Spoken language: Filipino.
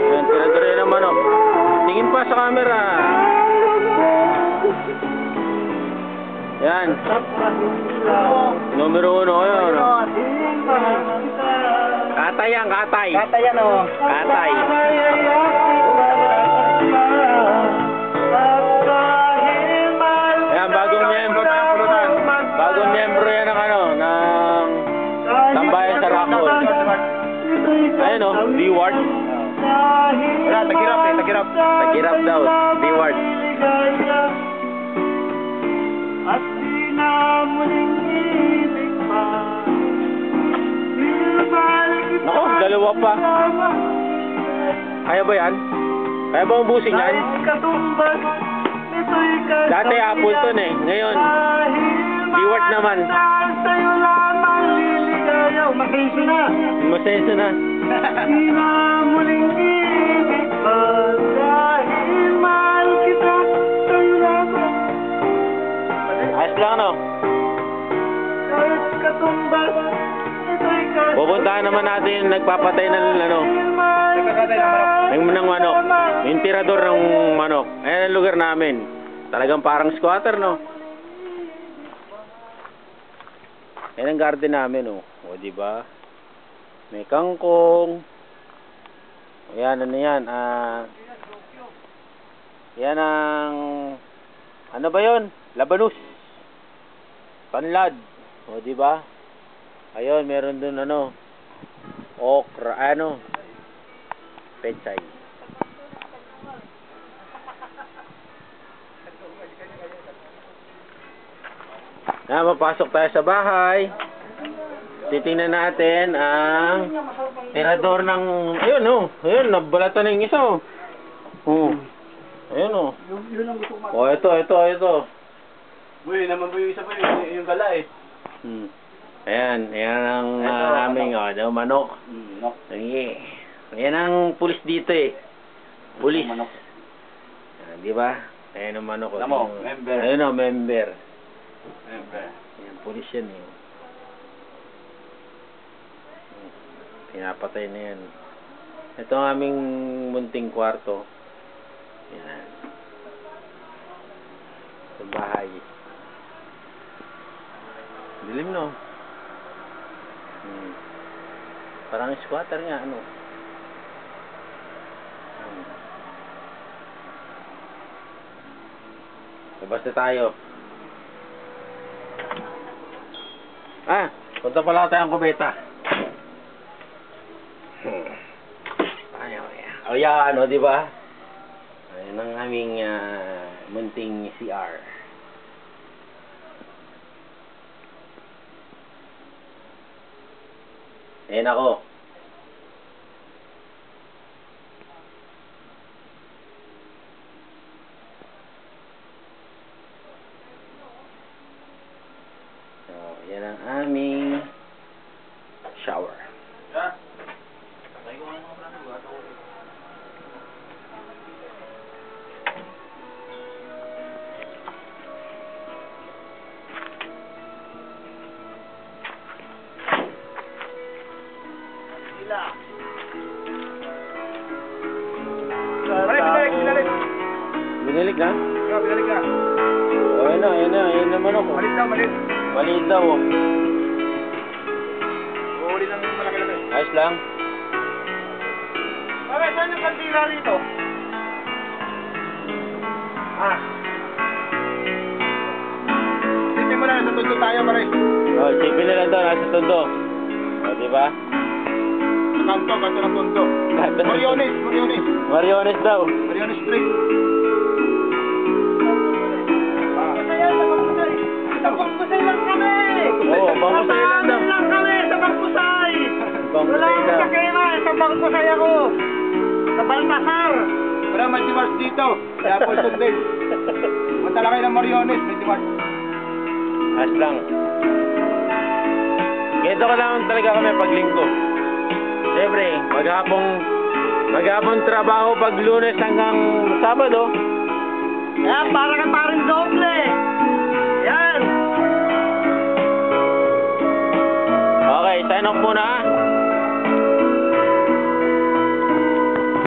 Ayan, tira-tira ng manok. Tingin pa sa camera. Yan. Numero uno, ayun. Katay yan, katay. Kata yan o. Katay. Ayun o, B-Ward. Wala, tagirap eh, tagirap. Tagirap daw, B-Ward. At di na muling ibig pa Nako, dalawa pa. Kaya ba yan? Kaya ba ubusin yan? Dati apple to eh. Ngayon, B-word naman. Mag-iso na Masenso na. Di na muling ibig pa Dahil mahal kita Sa'yo lamang Ayos lang no? Kahit katumbas Pupuntahan naman natin yung nagpapatay ng ano, Nagkakatay ng manok. ng, ng manok. Yung tirador ng manok. Ayan ang lugar namin. Talagang parang squatter no? Yan ang garden namin oh. O di ba? May kangkong. Ayan ano yan? Ah yan ang ano ba 'yon? Labanus. Panlad. O di ba? Ayun, meron dun ano. Okra, ano? Pechay. Na, mapasok tayo sa bahay. Titingnan natin ang tirador ng... Ayun, oh. Ayun, nabalatan na yung isa, oh. Oh. Ayun, oh. Oh, ito, ito, ito. Uy, naman po yung isa pa yun, yung gala eh. Hmm. Ayan, ayan ang uh, aming, oh, ano, manok. Hmm, no. Sige. Ayan ang pulis dito eh. Pulis. Manok. Ah, di ba? Ayan ang manok. oh. Ayan, member. Ayun oh, member. Siyempre. Ayan, pulis yan eh. Pinapatay na yan. Ito ang aming munting kwarto. Yan. Sa bahay. Dilim no? Hmm. Parang squatter nga, ano? Hmm. Labas na tayo. Ah, punta pala tayong kubeta. Hmm. Ayaw, ayaw. O yan, o, di ba? Ayan ang aming ah, munting CR. Ayan ako. So, yan ang aming shower. Binilig na? Ikaw, binalik ka. O, ayun na, ayun na, ayun naman ako. Malit daw, malit. Maliit daw, oh. Uhuli ng malaki-laki. Ayos lang. Pare, saan yung kandila rito? Ah. Isipin mo na, nasa tundo tayo, pare. O, sipin na lang daw, nasa tondo. O, di ba? Sa kanto, kanto ng ng- Mariones, Mariones. Mariones daw. Mariones Street. Ah. Pangkusay ako! Sa Baltasar! Wala, may Mars dito. Kaya po sundin. Punta lang kayo ng Mariones, may Mars. Ayos lang. Ganito ka lang talaga kami pag linggo. Siyempre, maghapong maghapong trabaho pag lunes hanggang sabado. Yan, para ka paring doble! Yan! Okay, sign off muna ha.